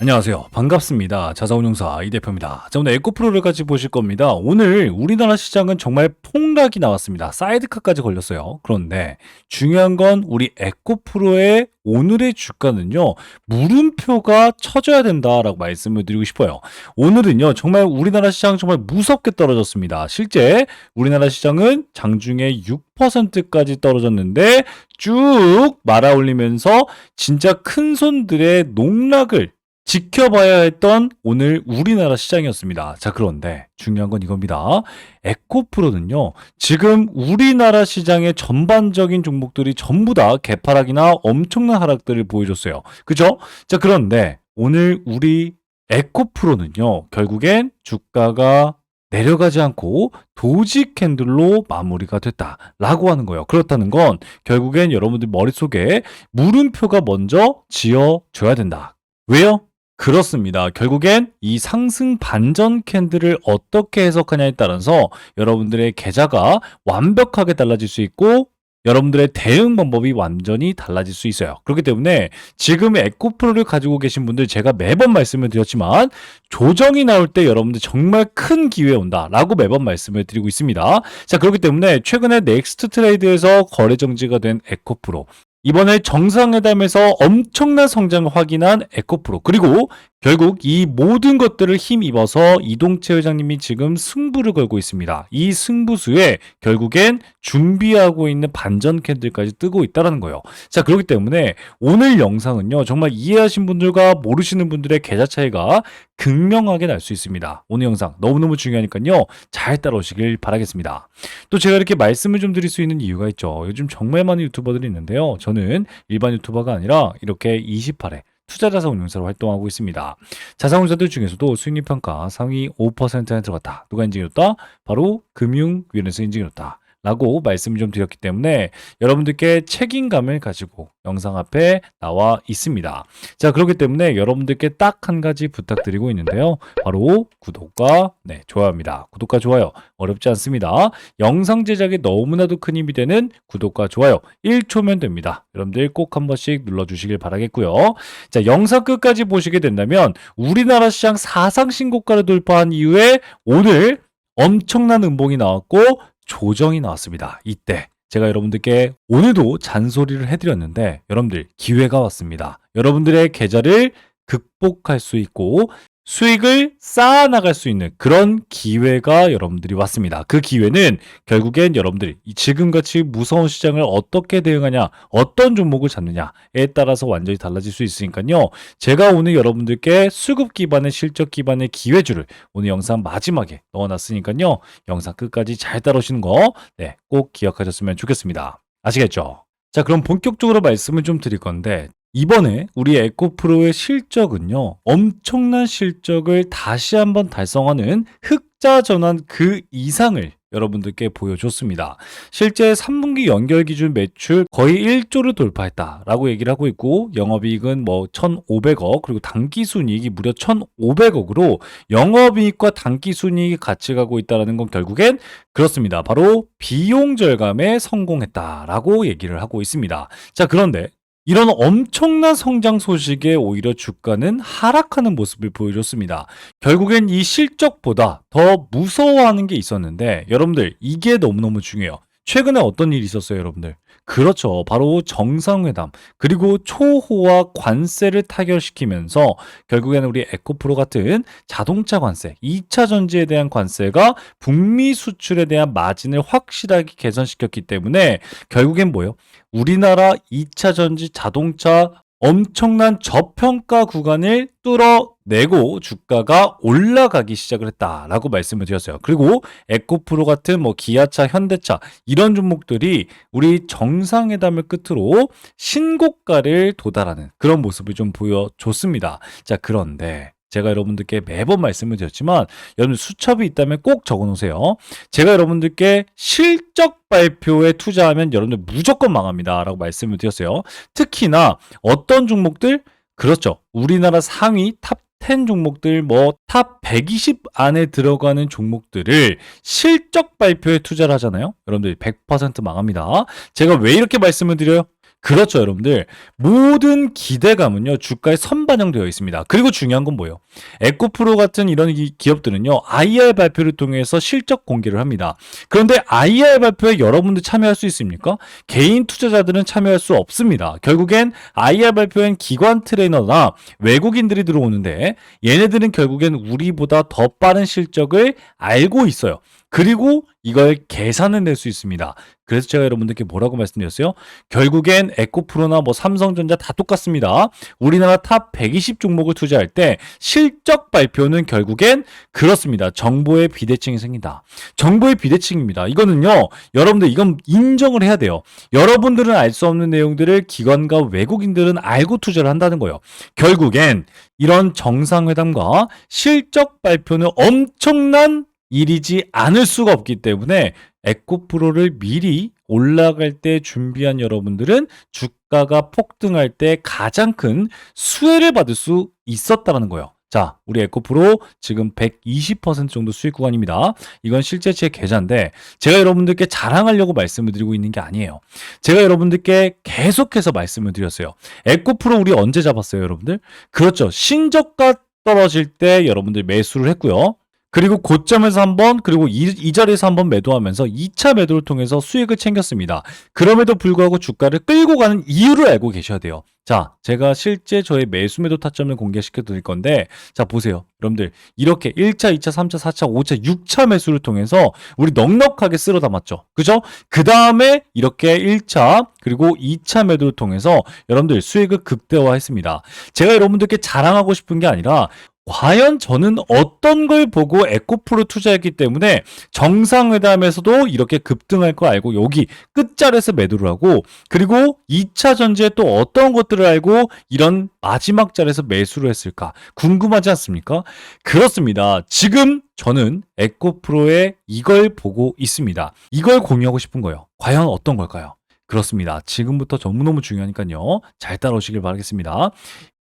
안녕하세요. 반갑습니다. 자사운용사 이 대표입니다. 자, 오늘 에코프로를 같이 보실 겁니다. 오늘 우리나라 시장은 정말 폭락이 나왔습니다. 사이드카까지 걸렸어요. 그런데 중요한 건 우리 에코프로의 오늘의 주가는요, 물음표가 쳐져야 된다라고 말씀을 드리고 싶어요. 오늘은요, 정말 우리나라 시장 정말 무섭게 떨어졌습니다. 실제 우리나라 시장은 장중에 6%까지 떨어졌는데 쭉 말아 올리면서 진짜 큰 손들의 농락을 지켜봐야 했던 오늘 우리나라 시장이었습니다. 자, 그런데 중요한 건 이겁니다. 에코프로는요, 지금 우리나라 시장의 전반적인 종목들이 전부 다 개파락이나 엄청난 하락들을 보여줬어요. 그죠? 자, 그런데 오늘 우리 에코프로는요, 결국엔 주가가 내려가지 않고 도지 캔들로 마무리가 됐다라고 하는 거예요. 그렇다는 건 결국엔 여러분들 머릿속에 물음표가 먼저 지어줘야 된다. 왜요? 그렇습니다. 결국엔 이 상승 반전 캔들을 어떻게 해석하냐에 따라서 여러분들의 계좌가 완벽하게 달라질 수 있고 여러분들의 대응 방법이 완전히 달라질 수 있어요. 그렇기 때문에 지금 에코프로를 가지고 계신 분들 제가 매번 말씀을 드렸지만 조정이 나올 때 여러분들 정말 큰 기회 온다라고 매번 말씀을 드리고 있습니다. 자, 그렇기 때문에 최근에 넥스트 트레이드에서 거래 정지가 된 에코프로 이번에 정상회담에서 엄청난 성장을 확인한 에코프로 그리고 결국 이 모든 것들을 힘입어서 이동채 회장님이 지금 승부를 걸고 있습니다. 이 승부수에 결국엔 준비하고 있는 반전 캔들까지 뜨고 있다는 거예요. 자, 그렇기 때문에 오늘 영상은요, 정말 이해하신 분들과 모르시는 분들의 계좌 차이가 극명하게 날 수 있습니다. 오늘 영상 너무너무 중요하니까요, 잘 따라오시길 바라겠습니다. 또 제가 이렇게 말씀을 좀 드릴 수 있는 이유가 있죠. 요즘 정말 많은 유튜버들이 있는데요. 저는 일반 유튜버가 아니라 이렇게 28회 투자자산 운용사로 활동하고 있습니다. 자산운용사들 중에서도 수익률 평가 상위 5%에 들어갔다. 누가 인증해줬다? 바로 금융위원회에서 인증해줬다. 라고 말씀을 좀 드렸기 때문에 여러분들께 책임감을 가지고 영상 앞에 나와 있습니다. 자, 그렇기 때문에 여러분들께 딱 한 가지 부탁드리고 있는데요. 바로 구독과 네, 좋아요입니다. 구독과 좋아요 어렵지 않습니다. 영상 제작에 너무나도 큰 힘이 되는 구독과 좋아요 1초면 됩니다. 여러분들 꼭 한 번씩 눌러 주시길 바라겠고요. 자, 영상 끝까지 보시게 된다면 우리나라 시장 사상 신고가를 돌파한 이후에 오늘 엄청난 음봉이 나왔고 조정이 나왔습니다. 이때 제가 여러분들께 오늘도 잔소리를 해드렸는데 여러분들 기회가 왔습니다. 여러분들의 계좌를 극복할 수 있고 수익을 쌓아나갈 수 있는 그런 기회가 여러분들이 왔습니다. 그 기회는 결국엔 여러분들이 이 지금같이 무서운 시장을 어떻게 대응하냐, 어떤 종목을 잡느냐에 따라서 완전히 달라질 수 있으니까요. 제가 오늘 여러분들께 수급 기반의 실적 기반의 기회주를 오늘 영상 마지막에 넣어놨으니까요. 영상 끝까지 잘 따라오시는 거, 네, 꼭 기억하셨으면 좋겠습니다. 아시겠죠? 자, 그럼 본격적으로 말씀을 좀 드릴 건데, 이번에 우리 에코프로의 실적은요, 엄청난 실적을 다시 한번 달성하는 흑자 전환 그 이상을 여러분들께 보여줬습니다. 실제 3분기 연결 기준 매출 거의 1조를 돌파했다라고 얘기를 하고 있고 영업이익은 뭐 1,500억 그리고 단기 순이익이 무려 1,500억으로 영업이익과 단기 순이익이 같이 가고 있다는 건 결국엔 그렇습니다. 바로 비용 절감에 성공했다라고 얘기를 하고 있습니다. 자, 그런데 이런 엄청난 성장 소식에 오히려 주가는 하락하는 모습을 보여줬습니다. 결국엔 이 실적보다 더 무서워하는 게 있었는데 여러분들 이게 너무너무 중요해요. 최근에 어떤 일이 있었어요, 여러분들? 그렇죠. 바로 정상회담 그리고 초호화 관세를 타결시키면서 결국에는 우리 에코프로 같은 자동차 관세, 2차 전지에 대한 관세가 북미 수출에 대한 마진을 확실하게 개선시켰기 때문에 결국엔 뭐예요? 우리나라 2차 전지 자동차 엄청난 저평가 구간을 뚫어내고 주가가 올라가기 시작을 했다라고 말씀을 드렸어요. 그리고 에코프로 같은 뭐 기아차, 현대차 이런 종목들이 우리 정상회담을 끝으로 신고가를 도달하는 그런 모습을 좀 보여줬습니다. 자, 그런데 제가 여러분들께 매번 말씀을 드렸지만 여러분 수첩이 있다면 꼭 적어 놓으세요. 제가 여러분들께 실적 발표에 투자하면 여러분들 무조건 망합니다. 라고 말씀을 드렸어요. 특히나 어떤 종목들 그렇죠. 우리나라 상위 탑 10 종목들 뭐 탑 120 안에 들어가는 종목들을 실적 발표에 투자를 하잖아요. 여러분들 100% 망합니다. 제가 왜 이렇게 말씀을 드려요? 그렇죠, 여러분들. 모든 기대감은요, 주가에 선반영되어 있습니다. 그리고 중요한 건 뭐예요? 에코프로 같은 이런 기- 기업들은요, IR 발표를 통해서 실적 공개를 합니다. 그런데 IR 발표에 여러분들 참여할 수 있습니까? 개인 투자자들은 참여할 수 없습니다. 결국엔 IR 발표엔 기관 트레이너나 외국인들이 들어오는데 얘네들은 결국엔 우리보다 더 빠른 실적을 알고 있어요. 그리고 이걸 계산을 낼수 있습니다. 그래서 제가 여러분들께 뭐라고 말씀드렸어요? 결국엔 에코프로나 뭐 삼성전자 다 똑같습니다. 우리나라 탑 120 종목을 투자할 때 실적 발표는 결국엔 그렇습니다. 정보의 비대칭이 생긴다. 정보의 비대칭입니다. 이거는요, 여러분들 이건 인정을 해야 돼요. 여러분들은 알 수 없는 내용들을 기관과 외국인들은 알고 투자를 한다는 거예요. 결국엔 이런 정상회담과 실적 발표는 엄청난 일이지 않을 수가 없기 때문에 에코 프로를 미리 올라갈 때 준비한 여러분들은 주가가 폭등할 때 가장 큰 수혜를 받을 수 있었다는 거예요. 자, 우리 에코프로 지금 120% 정도 수익 구간입니다. 이건 실제 제 계좌인데 제가 여러분들께 자랑하려고 말씀을 드리고 있는 게 아니에요. 제가 여러분들께 계속해서 말씀을 드렸어요. 에코프로 우리 언제 잡았어요, 여러분들? 그렇죠. 신저가 떨어질 때 여러분들 매수를 했고요. 그리고 고점에서 한번 그리고 이, 이 자리에서 한번 매도하면서 2차 매도를 통해서 수익을 챙겼습니다. 그럼에도 불구하고 주가를 끌고 가는 이유를 알고 계셔야 돼요. 자, 제가 실제 저의 매수 매도 타점을 공개시켜 드릴 건데 자, 보세요. 여러분들 이렇게 1차, 2차, 3차, 4차, 5차, 6차 매수를 통해서 우리 넉넉하게 쓸어 담았죠. 그죠? 그 다음에 이렇게 1차 그리고 2차 매도를 통해서 여러분들 수익을 극대화했습니다. 제가 여러분들께 자랑하고 싶은 게 아니라 과연 저는 어떤 걸 보고 에코프로 투자했기 때문에 정상회담에서도 이렇게 급등할 거 알고 여기 끝자리에서 매도를 하고 그리고 2차 전지에 또 어떤 것들을 알고 이런 마지막 자리에서 매수를 했을까 궁금하지 않습니까? 그렇습니다. 지금 저는 에코프로에 이걸 보고 있습니다. 이걸 공유하고 싶은 거예요. 과연 어떤 걸까요? 그렇습니다. 지금부터 너무너무 중요하니까요. 잘 따라오시길 바라겠습니다.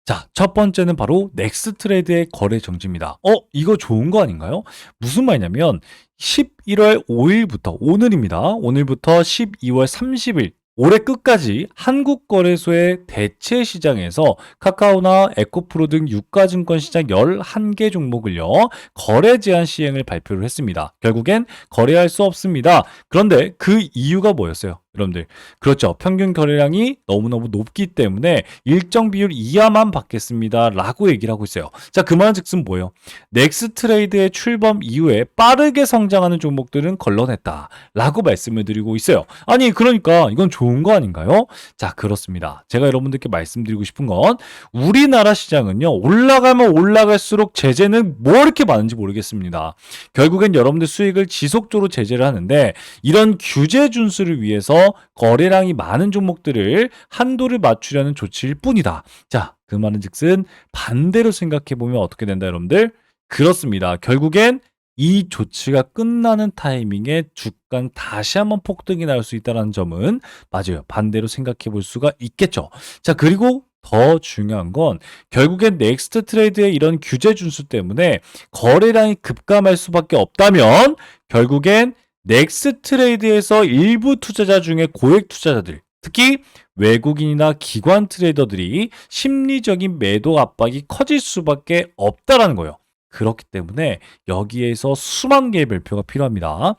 자, 첫 번째는 바로 넥스트레이드의 거래 정지입니다. 어, 이거 좋은 거 아닌가요? 무슨 말이냐면 11월 5일부터 오늘입니다. 오늘부터 12월 30일 올해 끝까지 한국거래소의 대체 시장에서 카카오나 에코프로 등 유가증권 시장 11개 종목을요, 거래 제한 시행을 발표를 했습니다. 결국엔 거래할 수 없습니다. 그런데 그 이유가 뭐였어요? 여러분들. 그렇죠. 평균 거래량이 너무너무 높기 때문에 일정 비율 이하만 받겠습니다. 라고 얘기를 하고 있어요. 자, 그 말은 즉슨 뭐예요? 넥스트레이드의 출범 이후에 빠르게 성장하는 종목들은 걸러냈다. 라고 말씀을 드리고 있어요. 아니, 그러니까 이건 좋은 거 아닌가요? 자, 그렇습니다. 제가 여러분들께 말씀드리고 싶은 건 우리나라 시장은요, 올라가면 올라갈수록 제재는 뭐 이렇게 많은지 모르겠습니다. 결국엔 여러분들 수익을 지속적으로 제재를 하는데 이런 규제 준수를 위해서 거래량이 많은 종목들을 한도를 맞추려는 조치일 뿐이다. 자, 그 말은 즉슨 반대로 생각해 보면 어떻게 된다, 여러분들? 그렇습니다. 결국엔 이 조치가 끝나는 타이밍에 주가는 다시 한번 폭등이 날 수 있다는 점은 맞아요. 반대로 생각해 볼 수가 있겠죠. 자, 그리고 더 중요한 건 결국엔 넥스트 트레이드의 이런 규제 준수 때문에 거래량이 급감할 수밖에 없다면 결국엔 넥스 트레이드에서 일부 투자자 중에 고액 투자자들, 특히 외국인이나 기관 트레이더들이 심리적인 매도 압박이 커질 수밖에 없다라는 거예요. 그렇기 때문에 여기에서 수만 개의 발표가 필요합니다.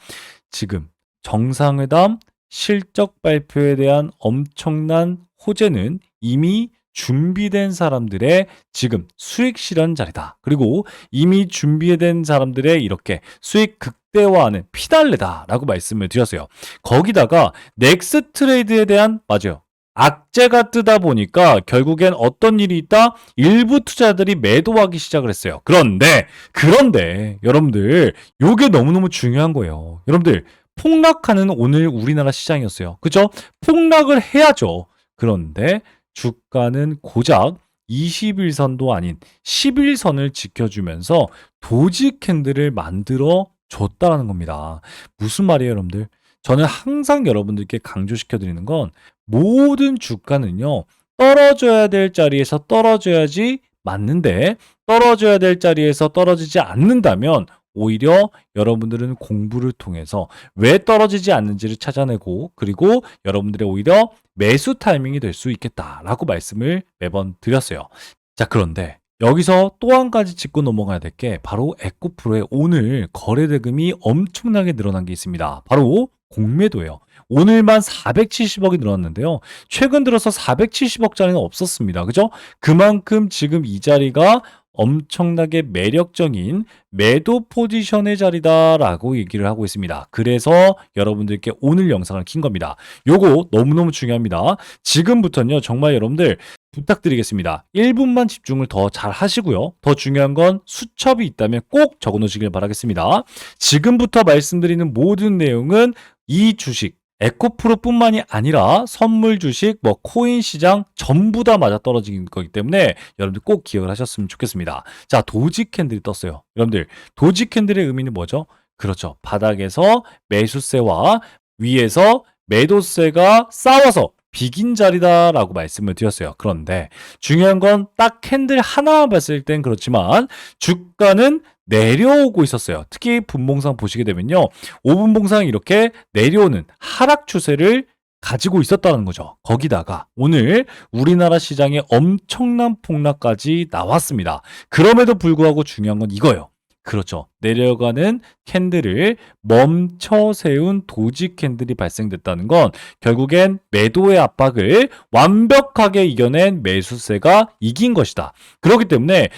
지금 정상회담 실적 발표에 대한 엄청난 호재는 이미 준비된 사람들의 지금 수익 실현 자리다. 그리고 이미 준비된 사람들의 이렇게 수익 극 대화하는 피달레다라고 말씀을 드렸어요. 거기다가 넥스 트레이드에 대한 맞아요. 악재가 뜨다 보니까 결국엔 어떤 일이 있다? 일부 투자들이 매도하기 시작을 했어요. 그런데 그런데 여러분들 요게 너무너무 중요한 거예요. 여러분들 폭락하는 오늘 우리나라 시장이었어요. 그죠? 폭락을 해야죠. 그런데 주가는 고작 21선도 아닌 11선을 지켜주면서 도지 캔들을 만들어 줬다라는 겁니다. 무슨 말이에요, 여러분들? 저는 항상 여러분들께 강조시켜 드리는 건 모든 주가는요, 떨어져야 될 자리에서 떨어져야지 맞는데, 떨어져야 될 자리에서 떨어지지 않는다면 오히려 여러분들은 공부를 통해서 왜 떨어지지 않는지를 찾아내고 그리고 여러분들의 오히려 매수 타이밍이 될 수 있겠다라고 말씀을 매번 드렸어요. 자, 그런데 여기서 또 한 가지 짚고 넘어가야 될 게 바로 에코프로의 오늘 거래 대금이 엄청나게 늘어난 게 있습니다. 바로 공매도예요. 오늘만 470억이 늘었는데요. 최근 들어서 470억짜리는 없었습니다. 그죠? 그만큼 지금 이 자리가 엄청나게 매력적인 매도 포지션의 자리다라고 얘기를 하고 있습니다. 그래서 여러분들께 오늘 영상을 킨 겁니다. 요거 너무너무 중요합니다. 지금부터는요, 정말 여러분들 부탁드리겠습니다. 1분만 집중을 더 잘 하시고요. 더 중요한 건 수첩이 있다면 꼭 적어 놓으시길 바라겠습니다. 지금부터 말씀드리는 모든 내용은 이 주식 에코프로뿐만이 아니라 선물 주식, 뭐 코인 시장 전부 다 맞아 떨어진 거기 때문에 여러분들 꼭 기억을 하셨으면 좋겠습니다. 자, 도지 캔들이 떴어요. 여러분들 도지 캔들의 의미는 뭐죠? 그렇죠. 바닥에서 매수세와 위에서 매도세가 싸워서 비긴 자리다라고 말씀을 드렸어요. 그런데 중요한 건 딱 캔들 하나만 봤을 땐 그렇지만 주가는 내려오고 있었어요. 특히 분봉상 보시게 되면요. 5분 봉상 이렇게 내려오는 하락 추세를 가지고 있었다는 거죠. 거기다가 오늘 우리나라 시장에 엄청난 폭락까지 나왔습니다. 그럼에도 불구하고 중요한 건 이거예요. 그렇죠. 내려가는 캔들을 멈춰 세운 도지 캔들이 발생됐다는 건 결국엔 매도의 압박을 완벽하게 이겨낸 매수세가 이긴 것이다. 그렇기 때문에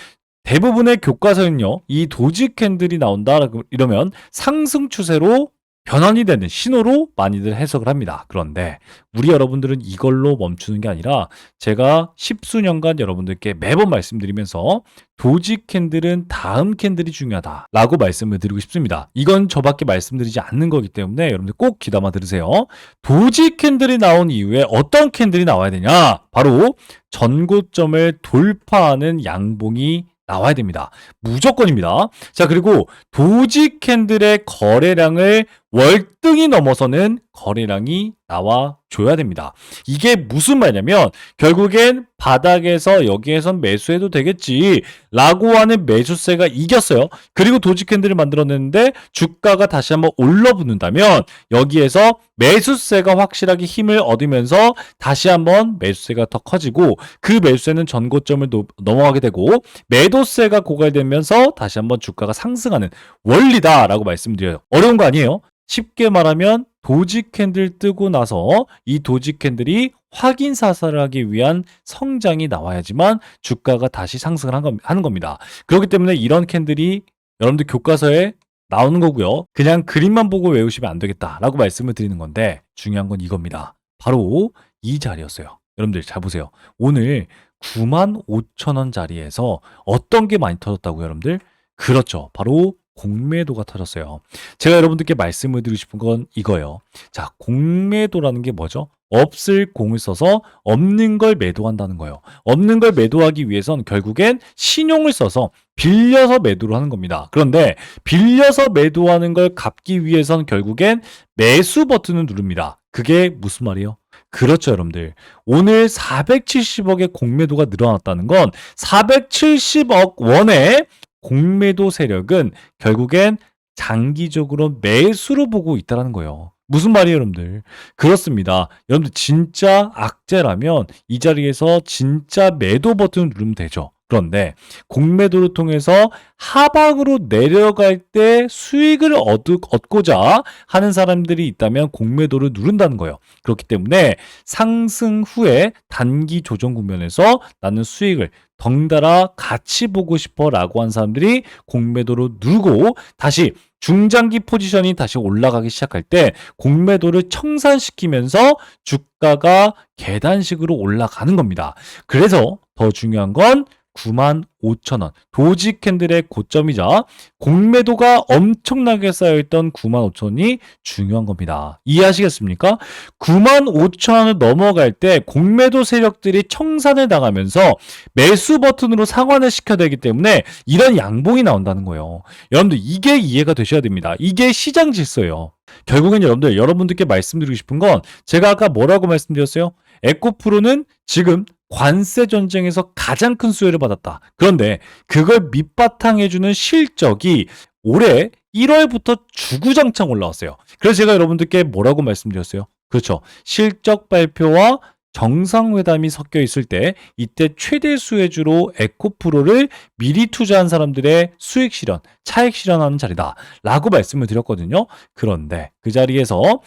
대부분의 교과서는요, 이 도지 캔들이 나온다 이러면 상승 추세로 변환이 되는 신호로 많이들 해석을 합니다. 그런데 우리 여러분들은 이걸로 멈추는 게 아니라 제가 십수년간 여러분들께 매번 말씀드리면서 도지 캔들은 다음 캔들이 중요하다라고 말씀을 드리고 싶습니다. 이건 저밖에 말씀드리지 않는 거기 때문에 여러분들 꼭 귀담아 들으세요. 도지 캔들이 나온 이후에 어떤 캔들이 나와야 되냐? 바로 전고점을 돌파하는 양봉이 나와야 됩니다. 무조건입니다. 자, 그리고 도지 캔들의 거래량을 월등히 넘어서는 거래량이 나와 줘야 됩니다. 이게 무슨 말이냐면 결국엔 바닥에서 여기에선 매수해도 되겠지 라고 하는 매수세가 이겼어요. 그리고 도지 캔들을 만들어냈는데 주가가 다시 한번 올라붙는다면 여기에서 매수세가 확실하게 힘을 얻으면서 다시 한번 매수세가 더 커지고 그 매수세는 전고점을 노- 넘어가게 되고 매도세가 고갈되면서 다시 한번 주가가 상승하는 원리다라고 말씀드려요. 어려운 거 아니에요? 쉽게 말하면 도지 캔들 뜨고 나서 이 도지 캔들이 확인 사살을 하기 위한 성장이 나와야지만 주가가 다시 상승을 하는 겁니다. 그렇기 때문에 이런 캔들이 여러분들 교과서에 나오는 거고요. 그냥 그림만 보고 외우시면 안 되겠다라고 말씀을 드리는 건데 중요한 건 이겁니다. 바로 이 자리였어요. 여러분들 잘 보세요. 오늘 9만 5천 원 자리에서 어떤 게 많이 터졌다고요, 여러분들? 그렇죠. 바로 공매도가 터졌어요. 제가 여러분들께 말씀을 드리고 싶은 건 이거예요. 자, 공매도라는 게 뭐죠? 없을 공을 써서 없는 걸 매도한다는 거예요. 없는 걸 매도하기 위해선 결국엔 신용을 써서 빌려서 매도를 하는 겁니다. 그런데 빌려서 매도하는 걸 갚기 위해선 결국엔 매수 버튼을 누릅니다. 그게 무슨 말이에요? 그렇죠, 여러분들. 오늘 470억의 공매도가 늘어났다는 건 470억 원의 공매도 세력은 결국엔 장기적으로 매수로 보고 있다는 거예요. 무슨 말이에요, 여러분들? 그렇습니다. 여러분들 진짜 악재라면 이 자리에서 진짜 매도 버튼을 누르면 되죠. 그런데 공매도를 통해서 하방으로 내려갈 때 수익을 얻, 얻고자 하는 사람들이 있다면 공매도를 누른다는 거예요. 그렇기 때문에 상승 후에 단기 조정 국면에서 나는 수익을 덩달아 같이 보고 싶어 라고 한 사람들이 공매도로 누르고 다시 중장기 포지션이 다시 올라가기 시작할 때 공매도를 청산시키면서 주가가 계단식으로 올라가는 겁니다. 그래서 더 중요한 건 9만 5천 원. 도지 캔들의 고점이자 공매도가 엄청나게 쌓여있던 9만 5천 원이 중요한 겁니다. 이해하시겠습니까? 9만 5천 원을 넘어갈 때 공매도 세력들이 청산을 당하면서 매수 버튼으로 상환을 시켜야 되기 때문에 이런 양봉이 나온다는 거예요. 여러분들 이게 이해가 되셔야 됩니다. 이게 시장 질서예요. 결국엔 여러분들 여러분들께 말씀드리고 싶은 건 제가 아까 뭐라고 말씀드렸어요? 에코프로는 지금 관세 전쟁에서 가장 큰 수혜를 받았다. 그런데 그걸 밑바탕해주는 실적이 올해 1월부터 주구장창 올라왔어요. 그래서 제가 여러분들께 뭐라고 말씀드렸어요? 그렇죠. 실적 발표와 정상회담이 섞여 있을 때 이때 최대 수혜주로 에코프로를 미리 투자한 사람들의 수익 실현, 차익 실현하는 자리다 라고 말씀을 드렸거든요. 그런데 그 자리에서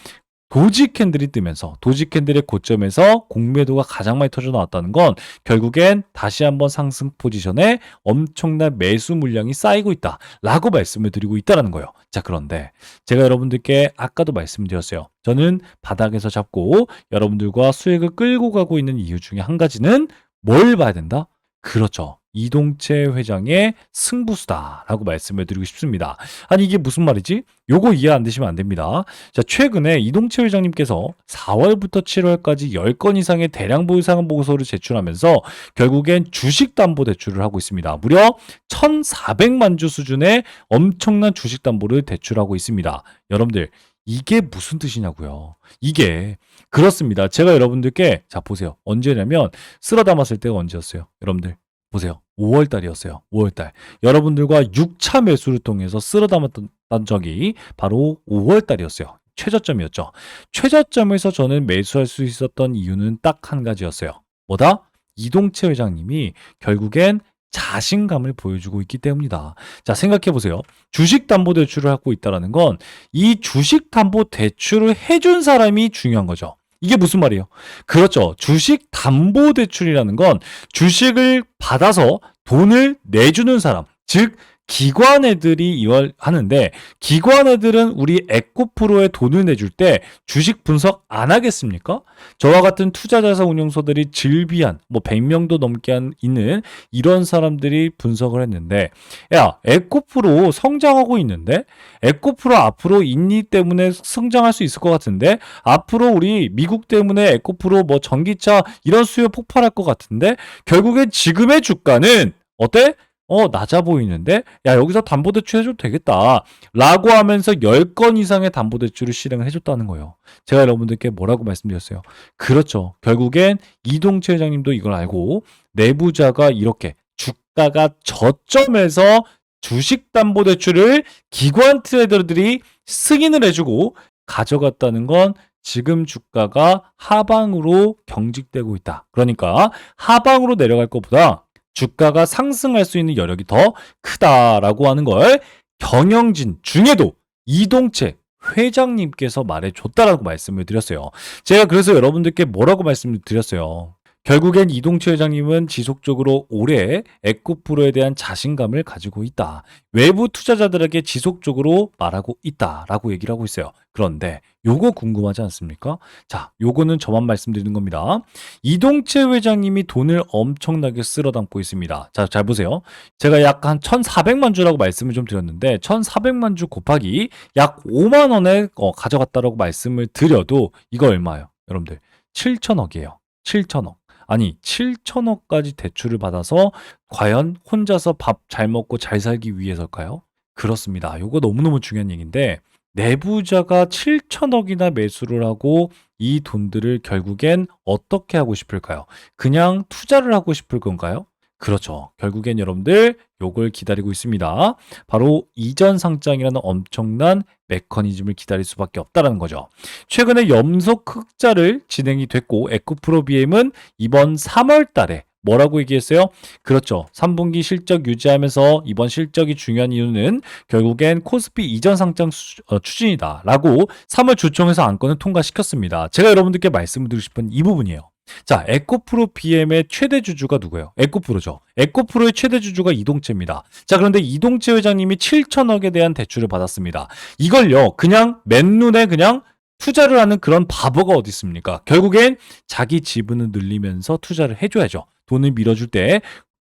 도지 캔들이 뜨면서 도지 캔들의 고점에서 공매도가 가장 많이 터져 나왔다는 건 결국엔 다시 한번 상승 포지션에 엄청난 매수 물량이 쌓이고 있다 라고 말씀을 드리고 있다는 거예요. 자 그런데 제가 여러분들께 아까도 말씀드렸어요. 저는 바닥에서 잡고 여러분들과 수익을 끌고 가고 있는 이유 중에 한 가지는 뭘 봐야 된다? 그렇죠. 이동채 회장의 승부수다라고 말씀을 드리고 싶습니다. 아니 이게 무슨 말이지? 요거 이해 안 되시면 안 됩니다. 자, 최근에 이동채 회장님께서 4월부터 7월까지 10건 이상의 대량 보유 상환 보고서를 제출하면서 결국엔 주식 담보 대출을 하고 있습니다. 무려 1,400만 주 수준의 엄청난 주식 담보를 대출하고 있습니다. 여러분들 이게 무슨 뜻이냐고요. 이게 그렇습니다. 제가 여러분들께 자 보세요. 언제냐면 쓸어 담았을 때가 언제였어요? 여러분들 보세요. 5월 달이었어요. 5월 달. 여러분들과 6차 매수를 통해서 쓸어 담았던 적이 바로 5월 달이었어요. 최저점이었죠. 최저점에서 저는 매수할 수 있었던 이유는 딱 한 가지였어요. 뭐다? 이동채 회장님이 결국엔 자신감을 보여주고 있기 때문이다. 자, 생각해 보세요. 주식 담보 대출을 하고 있다라는 건 이 주식 담보 대출을 해준 사람이 중요한 거죠. 이게 무슨 말이에요? 그렇죠. 주식 담보 대출이라는 건 주식을 받아서 돈을 내주는 사람, 즉 기관 애들이 이걸 하는데 기관 애들은 우리 에코프로에 돈을 내줄 때 주식 분석 안 하겠습니까? 저와 같은 투자자산 운용소들이 질비한 뭐 100명도 넘게 한, 있는 이런 사람들이 분석을 했는데 야 에코프로 성장하고 있는데 에코프로 앞으로 인리 때문에 성장할 수 있을 것 같은데 앞으로 우리 미국 때문에 에코프로 뭐 전기차 이런 수요 폭발할 것 같은데 결국엔 지금의 주가는 어때? 어, 낮아 보이는데? 야, 여기서 담보대출 해줘도 되겠다. 라고 하면서 10건 이상의 담보대출을 실행을 해줬다는 거예요. 제가 여러분들께 뭐라고 말씀드렸어요? 그렇죠. 결국엔 이동채 회장님도 이걸 알고 내부자가 이렇게 주가가 저점에서 주식담보대출을 기관 트레이더들이 승인을 해주고 가져갔다는 건 지금 주가가 하방으로 경직되고 있다. 그러니까 하방으로 내려갈 것보다 주가가 상승할 수 있는 여력이 더 크다라고 하는 걸 경영진 중에도 이동채 회장님께서 말해줬다라고 말씀을 드렸어요. 제가 그래서 여러분들께 뭐라고 말씀을 드렸어요. 결국엔 이동채 회장님은 지속적으로 올해 에코프로에 대한 자신감을 가지고 있다. 외부 투자자들에게 지속적으로 말하고 있다라고 얘기를 하고 있어요. 그런데 요거 궁금하지 않습니까? 자, 요거는 저만 말씀드리는 겁니다. 이동채 회장님이 돈을 엄청나게 쓸어 담고 있습니다. 자, 잘 보세요. 제가 약 한 1,400만 주라고 말씀을 좀 드렸는데 1,400만 주 곱하기 약 5만 원에 어, 가져갔다라고 말씀을 드려도 이거 얼마예요? 여러분들 7천억이에요. 7천억. 아니 7천억까지 대출을 받아서 과연 혼자서 밥 잘 먹고 잘 살기 위해서일까요? 그렇습니다. 요거 너무너무 중요한 얘기인데 내부자가 7천억이나 매수를 하고 이 돈들을 결국엔 어떻게 하고 싶을까요? 그냥 투자를 하고 싶을 건가요? 그렇죠. 결국엔 여러분들 요걸 기다리고 있습니다. 바로 이전 상장이라는 엄청난 메커니즘을 기다릴 수밖에 없다라는 거죠. 최근에 염속 흑자를 진행이 됐고 에코프로 BM은 이번 3월 달에 뭐라고 얘기했어요? 그렇죠. 3분기 실적 유지하면서 이번 실적이 중요한 이유는 결국엔 코스피 이전 상장 수, 어, 추진이다. 라고 3월 주총에서 안건을 통과시켰습니다. 제가 여러분들께 말씀드리고 싶은 이 부분이에요. 자, 에코프로 BM의 최대 주주가 누구예요? 에코프로죠. 에코프로의 최대 주주가 이동채입니다. 자, 그런데 이동채 회장님이 7천억에 대한 대출을 받았습니다. 이걸요, 그냥 맨눈에 그냥 투자를 하는 그런 바보가 어디 있습니까? 결국엔 자기 지분을 늘리면서 투자를 해줘야죠. 돈을 밀어줄 때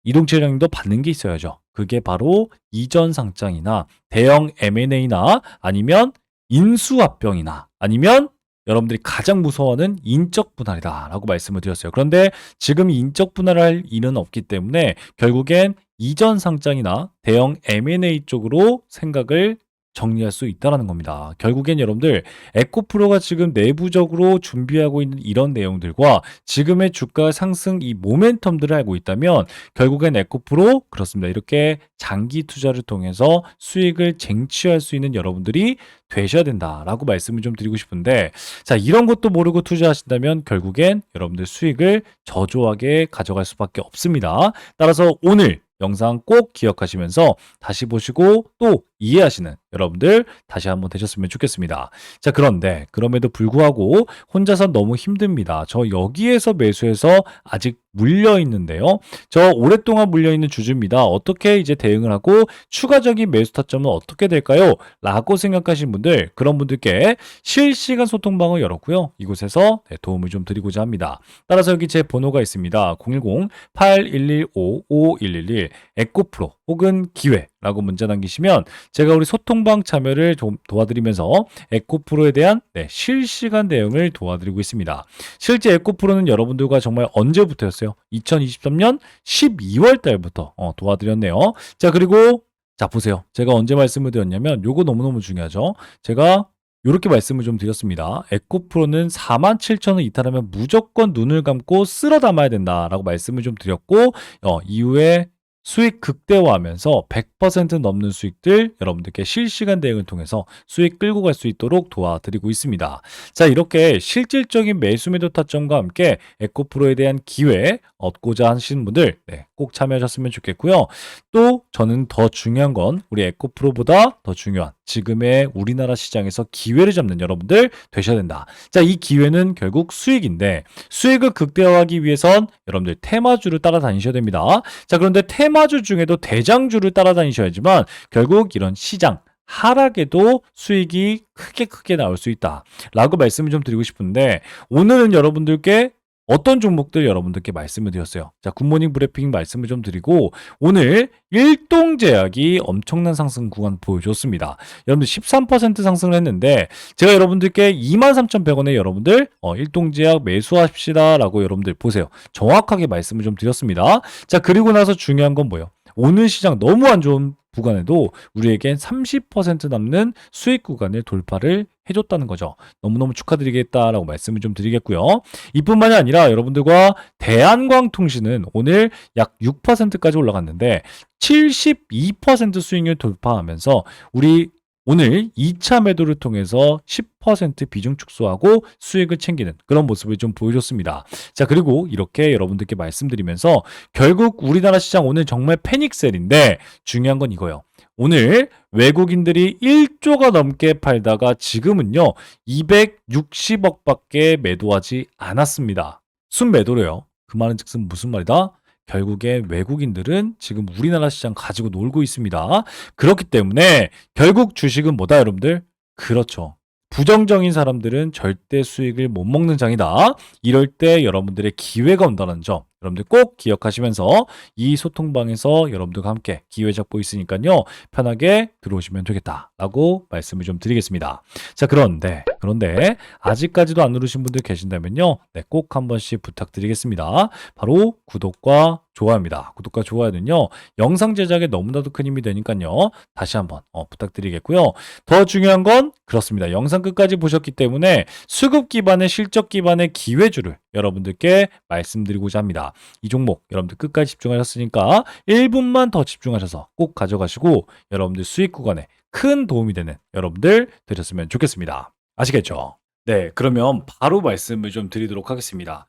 이동채 회장님도 받는 게 있어야죠. 그게 바로 이전 상장이나 대형 M&A나 아니면 인수합병이나 아니면 여러분들이 가장 무서워하는 인적 분할이다라고 말씀을 드렸어요. 그런데 지금 인적 분할을 할 일은 없기 때문에 결국엔 이전 상장이나 대형 M&A 쪽으로 생각을 정리할 수 있다라는 겁니다. 결국엔 여러분들 에코프로가 지금 내부적으로 준비하고 있는 이런 내용들과 지금의 주가 상승 이 모멘텀들을 알고 있다면 결국엔 에코프로 그렇습니다. 이렇게 장기 투자를 통해서 수익을 쟁취할 수 있는 여러분들이 되셔야 된다라고 말씀을 좀 드리고 싶은데 자 이런 것도 모르고 투자하신다면 결국엔 여러분들 수익을 저조하게 가져갈 수밖에 없습니다. 따라서 오늘 영상 꼭 기억하시면서 다시 보시고 또 이해하시는 여러분들 다시 한번 되셨으면 좋겠습니다. 자, 그런데 그럼에도 불구하고 혼자서 너무 힘듭니다. 저 여기에서 매수해서 아직 물려 있는데요. 저 오랫동안 물려 있는 주주입니다. 어떻게 이제 대응을 하고 추가적인 매수 타점은 어떻게 될까요? 라고 생각하신 분들, 그런 분들께 실시간 소통방을 열었고요. 이곳에서 네, 도움을 좀 드리고자 합니다. 따라서 여기 제 번호가 있습니다. 010-8115-5111 에코프로 혹은 기회 라고 문자 남기시면 제가 우리 소통방 참여를 좀 도와드리면서 에코프로에 대한 네, 실시간 내용을 도와드리고 있습니다. 실제 에코프로는 여러분들과 정말 언제부터였어요? 2023년 12월 달부터 어, 도와드렸네요. 자 그리고 자 보세요. 제가 언제 말씀을 드렸냐면 요거 너무너무 중요하죠. 제가 이렇게 말씀을 좀 드렸습니다. 에코프로는 47,000원 이탈하면 무조건 눈을 감고 쓸어 담아야 된다라고 말씀을 좀 드렸고 어, 이후에 수익 극대화하면서 100% 넘는 수익들 여러분들께 실시간 대응을 통해서 수익 끌고 갈 수 있도록 도와드리고 있습니다. 자, 이렇게 실질적인 매수 매도 타점과 함께 에코프로에 대한 기회 얻고자 하시는 분들 네, 꼭 참여하셨으면 좋겠고요. 또 저는 더 중요한 건 우리 에코프로보다 더 중요한 지금의 우리나라 시장에서 기회를 잡는 여러분들 되셔야 된다. 자, 이 기회는 결국 수익인데 수익을 극대화하기 위해선 여러분들 테마주를 따라다니셔야 됩니다. 자, 그런데 테마 주 중에도 대장주를 따라다니셔야지만 결국 이런 시장 하락에도 수익이 크게 크게 나올 수 있다. 라고 말씀을 좀 드리고 싶은데 오늘은 여러분들께 어떤 종목들 여러분들께 말씀을 드렸어요. 자, 굿모닝 브리핑 말씀을 좀 드리고 오늘 일동제약이 엄청난 상승 구간 보여줬습니다. 여러분들 13% 상승을 했는데 제가 여러분들께 23,100원에 여러분들 어, 일동제약 매수합시다라고 여러분들 보세요. 정확하게 말씀을 좀 드렸습니다. 자, 그리고 나서 중요한 건 뭐예요? 오늘 시장 너무 안 좋은 구간에도 우리에겐 30% 남는 수익 구간을 돌파를 해줬다는 거죠. 너무너무 축하드리겠다라고 말씀을 좀 드리겠고요. 이뿐만이 아니라 여러분들과 대한광통신은 오늘 약 6%까지 올라갔는데 72% 수익률 돌파하면서 우리 오늘 2차 매도를 통해서 10% 비중 축소하고 수익을 챙기는 그런 모습을 좀 보여줬습니다. 자, 그리고 이렇게 여러분들께 말씀드리면서 결국 우리나라 시장 오늘 정말 패닉셀인데 중요한 건 이거예요. 오늘 외국인들이 1조가 넘게 팔다가 지금은요, 260억 밖에 매도하지 않았습니다. 순매도래요. 그 말은 즉슨 무슨 말이다? 결국에 외국인들은 지금 우리나라 시장 가지고 놀고 있습니다. 그렇기 때문에 결국 주식은 뭐다, 여러분들? 그렇죠. 부정적인 사람들은 절대 수익을 못 먹는 장이다. 이럴 때 여러분들의 기회가 온다는 점 여러분들 꼭 기억하시면서 이 소통방에서 여러분들과 함께 기회 잡고 있으니까요. 편하게 들어오시면 되겠다라고 말씀을 좀 드리겠습니다. 자, 그런데 그런데 아직까지도 안 누르신 분들 계신다면요. 네, 꼭 한 번씩 부탁드리겠습니다. 바로 구독과 좋아요입니다. 구독과 좋아요는요. 영상 제작에 너무나도 큰 힘이 되니까요. 다시 한번 어, 부탁드리겠고요. 더 중요한 건 그렇습니다. 영상 끝까지 보셨기 때문에 수급 기반의 실적 기반의 기회주를 여러분들께 말씀드리고자 합니다. 이 종목 여러분들 끝까지 집중하셨으니까 1분만 더 집중하셔서 꼭 가져가시고 여러분들 수익 구간에 큰 도움이 되는 여러분들 되셨으면 좋겠습니다. 아시겠죠? 네, 그러면 바로 말씀을 좀 드리도록 하겠습니다.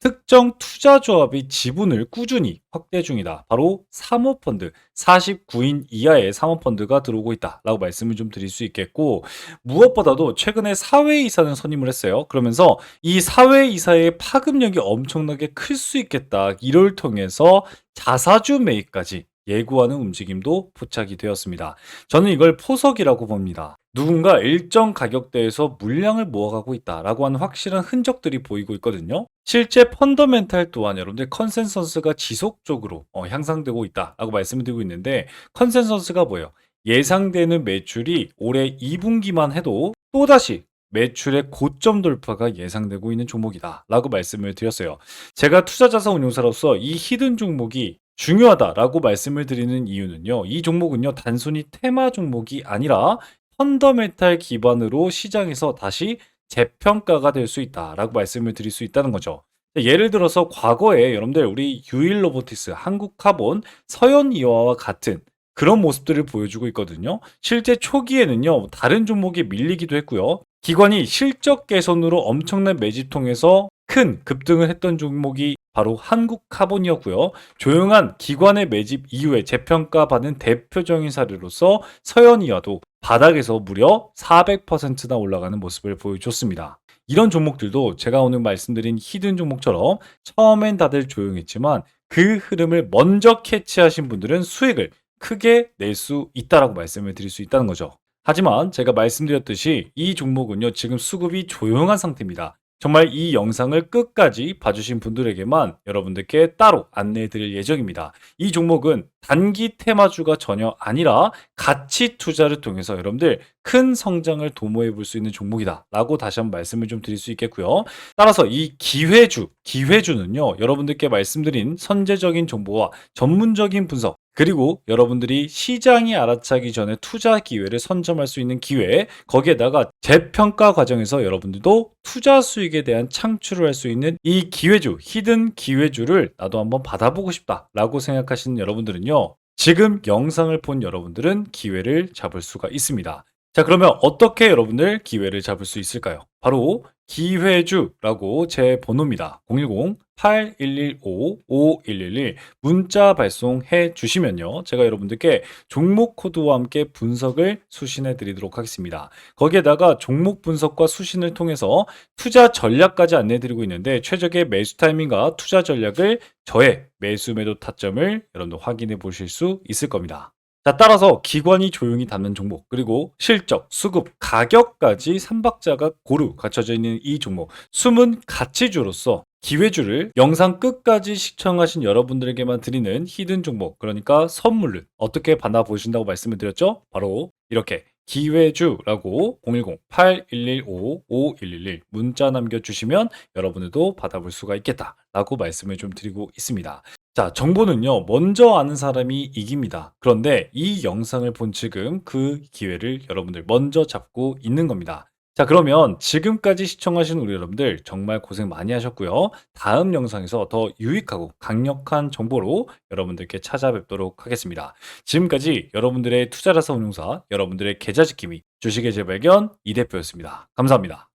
특정 투자 조합이 지분을 꾸준히 확대 중이다. 바로 사모펀드, 49인 이하의 사모펀드가 들어오고 있다라고 말씀을 좀 드릴 수 있겠고, 무엇보다도 최근에 사회이사는 선임을 했어요. 그러면서 이 사회이사의 파급력이 엄청나게 클 수 있겠다. 이를 통해서 자사주 매입까지 예고하는 움직임도 포착이 되었습니다. 저는 이걸 포석이라고 봅니다. 누군가 일정 가격대에서 물량을 모아가고 있다라고 하는 확실한 흔적들이 보이고 있거든요. 실제 펀더멘탈 또한 여러분들 컨센서스가 지속적으로 어, 향상되고 있다라고 말씀을 드리고 있는데 컨센서스가 뭐예요? 예상되는 매출이 올해 2분기만 해도 또다시 매출의 고점 돌파가 예상되고 있는 종목이다라고 말씀을 드렸어요. 제가 투자자산 운용사로서 이 히든 종목이 중요하다라고 말씀을 드리는 이유는요. 이 종목은요. 단순히 테마 종목이 아니라 펀더멘탈 기반으로 시장에서 다시 재평가가 될 수 있다라고 말씀을 드릴 수 있다는 거죠. 예를 들어서 과거에 여러분들 우리 유일 로보티스, 한국 카본, 서현이와와 같은 그런 모습들을 보여주고 있거든요. 실제 초기에는요, 다른 종목이 밀리기도 했고요. 기관이 실적 개선으로 엄청난 매집 통해서 큰 급등을 했던 종목이 바로 한국 카본이었고요. 조용한 기관의 매집 이후에 재평가받은 대표적인 사례로서 서현이와도 바닥에서 무려 400%나 올라가는 모습을 보여줬습니다. 이런 종목들도 제가 오늘 말씀드린 히든 종목처럼 처음엔 다들 조용했지만 그 흐름을 먼저 캐치하신 분들은 수익을 크게 낼 수 있다라고 말씀을 드릴 수 있다는 거죠. 하지만 제가 말씀드렸듯이 이 종목은요, 지금 수급이 조용한 상태입니다. 정말 이 영상을 끝까지 봐주신 분들에게만 여러분들께 따로 안내해 드릴 예정입니다. 이 종목은 단기 테마주가 전혀 아니라 가치 투자를 통해서 여러분들 큰 성장을 도모해 볼 수 있는 종목이다 라고 다시 한번 말씀을 좀 드릴 수 있겠고요. 따라서 이 기회주, 기회주는요, 여러분들께 말씀드린 선제적인 정보와 전문적인 분석, 그리고 여러분들이 시장이 알아차기 전에 투자 기회를 선점할 수 있는 기회, 거기에다가 재평가 과정에서 여러분들도 투자 수익에 대한 창출을 할 수 있는 이 기회주, 히든 기회주를 나도 한번 받아보고 싶다라고 생각하시는 여러분들은요. 지금 영상을 본 여러분들은 기회를 잡을 수가 있습니다. 자, 그러면 어떻게 여러분들 기회를 잡을 수 있을까요? 바로 기회주라고 제 번호입니다. 010-8115-5111 문자 발송해 주시면요. 제가 여러분들께 종목 코드와 함께 분석을 수신해 드리도록 하겠습니다. 거기에다가 종목 분석과 수신을 통해서 투자 전략까지 안내 드리고 있는데 최적의 매수 타이밍과 투자 전략을 저의 매수 매도 타점을 여러분들 확인해 보실 수 있을 겁니다. 자, 따라서 기관이 조용히 담는 종목, 그리고 실적, 수급, 가격까지 삼박자가 고루 갖춰져 있는 이 종목, 숨은 가치주로서 기회주를 영상 끝까지 시청하신 여러분들에게만 드리는 히든 종목, 그러니까 선물을 어떻게 받아보신다고 말씀을 드렸죠? 바로 이렇게 기회주라고 010-8115-5111 문자 남겨주시면 여러분들도 받아볼 수가 있겠다라고 말씀을 좀 드리고 있습니다. 자, 정보는요, 먼저 아는 사람이 이깁니다. 그런데 이 영상을 본 지금 그 기회를 여러분들 먼저 잡고 있는 겁니다. 자, 그러면 지금까지 시청하신 우리 여러분들 정말 고생 많이 하셨고요. 다음 영상에서 더 유익하고 강력한 정보로 여러분들께 찾아뵙도록 하겠습니다. 지금까지 여러분들의 투자자산 운용사, 여러분들의 계좌 지킴이, 주식의 재발견 이 대표였습니다. 감사합니다.